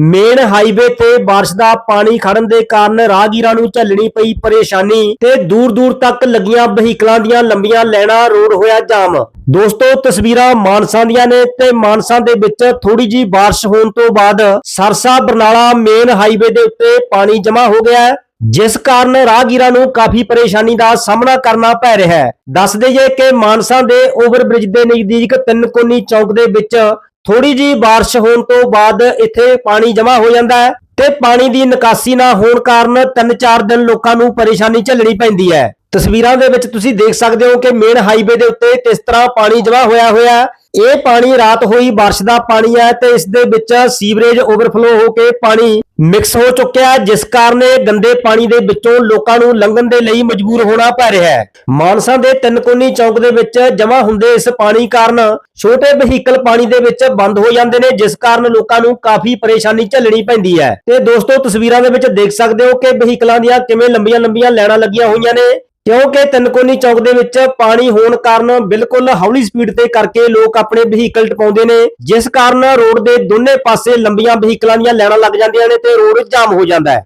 Main highway ਤੇ بارش ਦਾ ਪਾਣੀ ਖੜਨ ਦੇ ਕਾਰਨ ਰਾਹਗੀਰਾਂ ਨੂੰ ਝੱਲਣੀ ਪਈ ਪਰੇਸ਼ਾਨੀ ਤੇ ਦੂਰ ਦੂਰ ਤੱਕ ਲੱਗੀਆਂ ਵਹੀਕਲਾਂ ਦੀਆਂ ਲੰਬੀਆਂ ਲਾਈਨਾਂ ਰੋਡ ਹੋਇਆ ਜਾਮ ਦੋਸਤੋ ਤਸਵੀਰਾਂ ਮਾਨਸਾ ਦੀਆਂ ਨੇ ਤੇ ਮਾਨਸਾ ਦੇ ਵਿੱਚ ਥੋੜੀ ਜੀ بارش ਹੋਣ ਤੋਂ ਬਾਅਦ ਸਰਸਾ ਬਰਨਾਲਾ ਮੇਨ ਹਾਈਵੇ ਦੇ ਉੱਤੇ ਪਾਣੀ ਜਮ੍ਹਾਂ ਹੋ ਗਿਆ ਹੈ ਜਿਸ ਕਾਰਨ ਰਾਹਗੀਰਾਂ ਨੂੰ ਕਾਫੀ ਪਰੇਸ਼ਾਨੀ ਦਾ ਸਾਹਮਣਾ ਕਰਨਾ ਪੈ ਰਿਹਾ ਹੈ ਦੱਸ ਦਈਏ ਕਿ ਮਾਨਸਾ ਦੇ ਓਵਰਬ੍ਰਿਜ ਦੇ ਨਜ਼ਦੀਕ ਤਿੰਨਕੋਨੀ ਚੌਕ ਦੇ ਵਿੱਚ ਥੋੜੀ ਜੀ بارش ਹੋਣ ਤੋਂ ਬਾਅਦ ਇੱਥੇ ਪਾਣੀ ਜਮ੍ਹਾਂ ਹੋ ਜਾਂਦਾ ਹੈ ਤੇ ਪਾਣੀ ਦੀ ਨਿਕਾਸੀ ਨਾ ਹੋਣ ਕਾਰਨ 3-4 ਦਿਨ ਲੋਕਾਂ ਨੂੰ ਪਰੇਸ਼ਾਨੀ ਝੱਲਣੀ ਪੈਂਦੀ ਹੈ ਤਸਵੀਰਾਂ ਦੇ ਵਿੱਚ ਤੁਸੀਂ ਦੇਖ ਸਕਦੇ ਹੋ ਕਿ ਮੇਨ ਹਾਈਵੇ ਦੇ ਉੱਤੇ ਕਿਸ ਤਰ੍ਹਾਂ ਪਾਣੀ ਜਮ੍ਹਾਂ ਹੋਇਆ ਹੋਇਆ ਹੈ ਇਹ ਪਾਣੀ ਰਾਤ ਹੋਈ بارش ਦਾ ਪਾਣੀ ਹੈ ਤੇ ਇਸ ਦੇ ਵਿੱਚ ਸੀਵਰੇਜ ਓਵਰਫਲੋ ਹੋ ਕੇ ਪਾਣੀ ਮਿਕਸ ਹੋ ਚੁੱਕਿਆ ਹੈ, ਜਿਸ ਕਾਰਨ ਗੰਦੇ ਪਾਣੀ ਦੇ ਵਿੱਚੋਂ ਲੋਕਾਂ ਨੂੰ ਲੰਘਣ ਦੇ ਲਈ ਮਜਬੂਰ ਹੋਣਾ ਪੈ ਰਿਹਾ ਹੈ। ਮਾਨਸਾ ਦੇ ਤਿੰਨਕੋਨੀ ਚੌਕ ਦੇ ਵਿੱਚ ਜਮ੍ਹਾਂ ਹੁੰਦੇ ਇਸ ਪਾਣੀ ਕਾਰਨ ਛੋਟੇ ਵਹੀਕਲ ਪਾਣੀ ਦੇ ਵਿੱਚ ਬੰਦ ਹੋ ਜਾਂਦੇ ਨੇ, ਜਿਸ ਕਾਰਨ ਲੋਕਾਂ ਨੂੰ ਕਾਫੀ ਪਰੇਸ਼ਾਨੀ ਝੱਲਣੀ ਪੈਂਦੀ ਹੈ। ਤੇ ਦੋਸਤੋ, ਤਸਵੀਰਾਂ ਦੇ ਵਿੱਚ ਦੇਖ ਸਕਦੇ ਹੋ ਕਿ ਵਹੀਕਲਾਂ ਦੀਆਂ ਕਿਵੇਂ ਲੰਬੀਆਂ ਲੰਬੀਆਂ ਲਾਈਨਾਂ ਲੱਗੀਆਂ ਹੋਈਆਂ ਨੇ। ਕਿਉਂਕਿ ਤਿੰਨਕੋਨੀ ਚੌਕ ਦੇ ਵਿੱਚ ਪਾਣੀ ਹੋਣ ਕਾਰਨ ਬਿਲਕੁਲ ਹੌਲੀ ਸਪੀਡ ਤੇ ਕਰਕੇ ਲੋਕ ਆਪਣੇ ਵਹੀਕਲ ਟਪਾਉਂਦੇ ਨੇ, ਜਿਸ ਕਾਰਨ ਰੋਡ ਦੇ ਦੋਨੇ ਪਾਸੇ ਲੰਬੀਆਂ ਵਹੀਕਲਾਂ ਦੀਆਂ ਲਾਈਨਾਂ ਲੱਗ ਜਾਂਦੀਆਂ ਨੇ ਤੇ ਰੋਡ ਜਾਮ ਹੋ ਜਾਂਦਾ ਹੈ।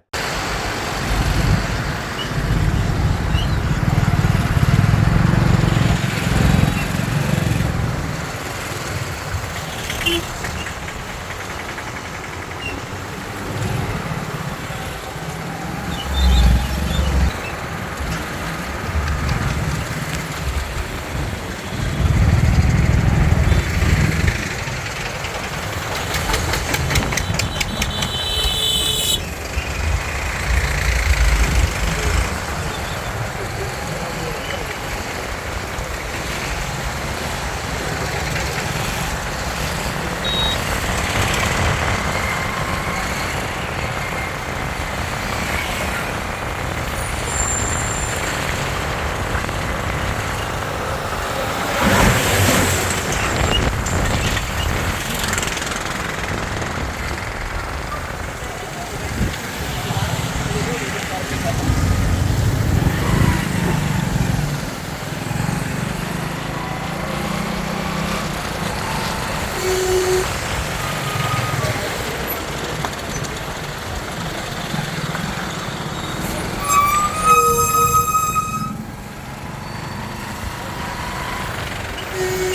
you